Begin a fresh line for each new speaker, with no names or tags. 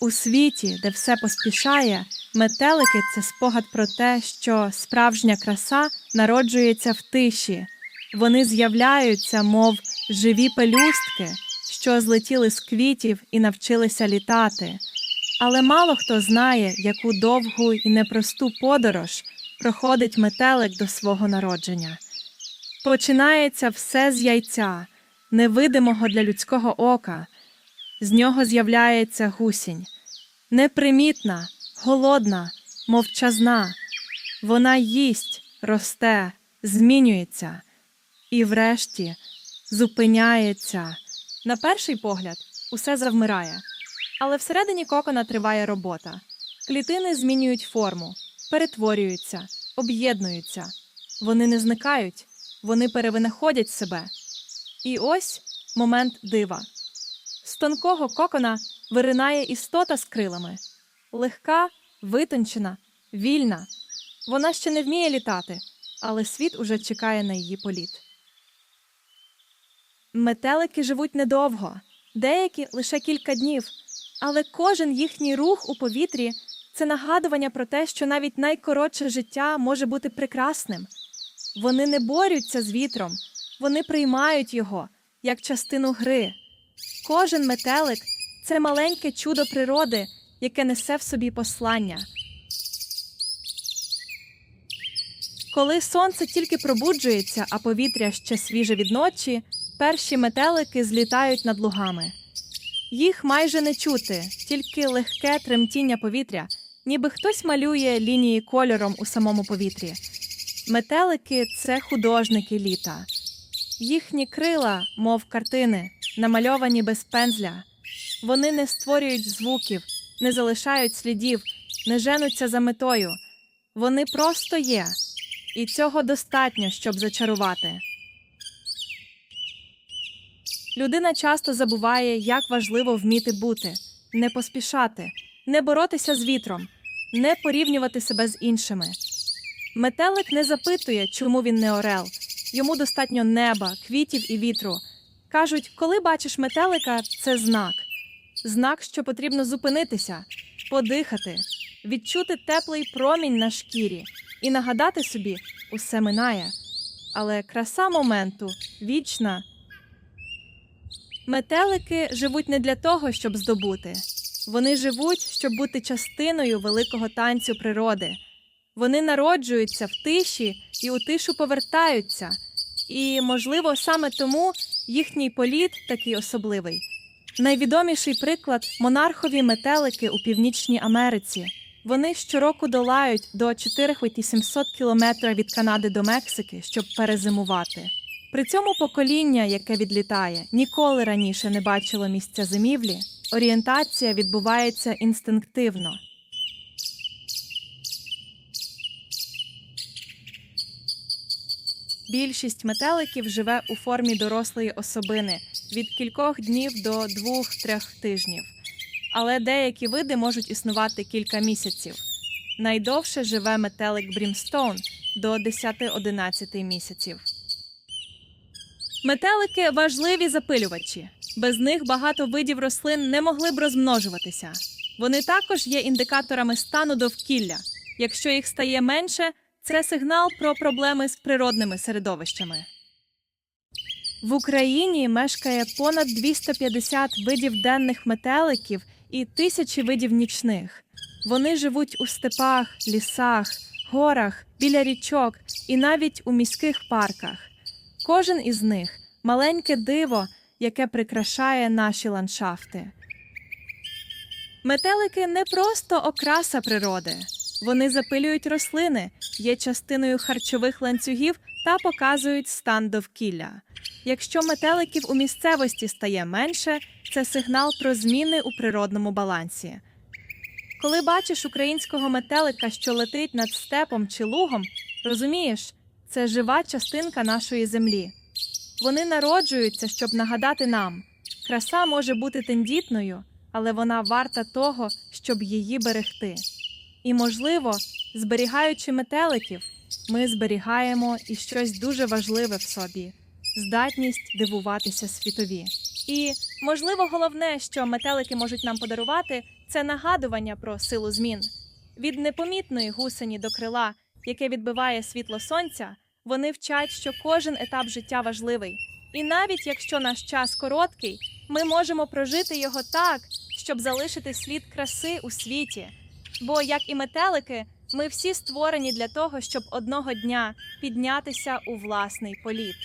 У світі, де все поспішає, метелики це спогад про те, що справжня краса народжується в тиші. Вони з'являються, мов живі пелюстки, що злетіли з квітів і навчилися літати. Але мало хто знає, яку довгу і непросту подорож проходить метелик до свого народження. Починається все з яйця, невидимого для людського ока. З нього з'являється гусінь. Непримітна, голодна, мовчазна. Вона їсть, росте, змінюється і, врешті, зупиняється. На перший погляд, усе завмирає. Але всередині кокона триває робота. Клітини змінюють форму, перетворюються, об'єднуються. Вони не зникають, вони перевинаходять себе. І ось момент дива. З тонкого кокона виринає істота з крилами. Легка, витончена, вільна. Вона ще не вміє літати, але світ уже чекає на її політ. Метелики живуть недовго, деякі лише кілька днів, але кожен їхній рух у повітрі це нагадування про те, що навіть найкоротше життя може бути прекрасним. Вони не борються з вітром, вони приймають його як частину гри. Кожен метелик це маленьке чудо природи, яке несе в собі послання. Коли сонце тільки пробуджується, а повітря ще свіже від ночі, перші метелики злітають над лугами. Їх майже не чути, тільки легке тремтіння повітря, ніби хтось малює лінії кольором у самому повітрі. Метелики це художники літа. Їхні крила, мов картини, намальовані без пензля. Вони не створюють звуків, не залишають слідів, не женуться за метою. Вони просто є, і цього достатньо, щоб зачарувати. Людина часто забуває, як важливо вміти бути, не поспішати, не боротися з вітром, не порівнювати себе з іншими. Метелик не запитує, чому він не орел. Йому достатньо неба, квітів і вітру. Кажуть, коли бачиш метелика, це знак. Знак, що потрібно зупинитися, подихати, відчути теплий промінь на шкірі і нагадати собі, усе минає. Але краса моменту вічна. Метелики живуть не для того, щоб здобути. Вони живуть, щоб бути частиною великого танцю природи. Вони народжуються в тиші і у тишу повертаються. І, можливо, саме тому їхній політ такий особливий. Найвідоміший приклад монархові метелики у Північній Америці. Вони щороку долають до 4700 кілометрів від Канади до Мексики, щоб перезимувати. При цьому покоління, яке відлітає, ніколи раніше не бачило місця зимівлі. Орієнтація відбувається інстинктивно. Більшість метеликів живе у формі дорослої особини від кількох днів до двох-трьох тижнів. Але деякі види можуть існувати кілька місяців. Найдовше живе метелик Брімстоун до 10-11 місяців. Метелики важливі запилювачі. Без них багато видів рослин не могли б розмножуватися. Вони також є індикаторами стану довкілля. Якщо їх стає менше, це сигнал про проблеми з природними середовищами. В Україні мешкає понад 250 видів денних метеликів і тисячі видів нічних. Вони живуть у степах, лісах, горах, біля річок і навіть у міських парках. Кожен із них маленьке диво, яке прикрашає наші ландшафти. Метелики не просто окраса природи. Вони запилюють рослини, є частиною харчових ланцюгів та показують стан довкілля. Якщо метеликів у місцевості стає менше, це сигнал про зміни у природному балансі. Коли бачиш українського метелика, що летить над степом чи лугом, розумієш, це жива частинка нашої землі. Вони народжуються, щоб нагадати нам, краса може бути тендітною, але вона варта того, щоб її берегти. І, можливо, зберігаючи метеликів, ми зберігаємо і щось дуже важливе в собі здатність дивуватися світові. І, можливо, головне, що метелики можуть нам подарувати, це нагадування про силу змін. Від непомітної гусені до крила, яке відбиває світло сонця, вони вчать, що кожен етап життя важливий. І навіть якщо наш час короткий, ми можемо прожити його так, щоб залишити слід краси у світі. Бо, як і метелики, ми всі створені для того, щоб одного дня піднятися у власний політ.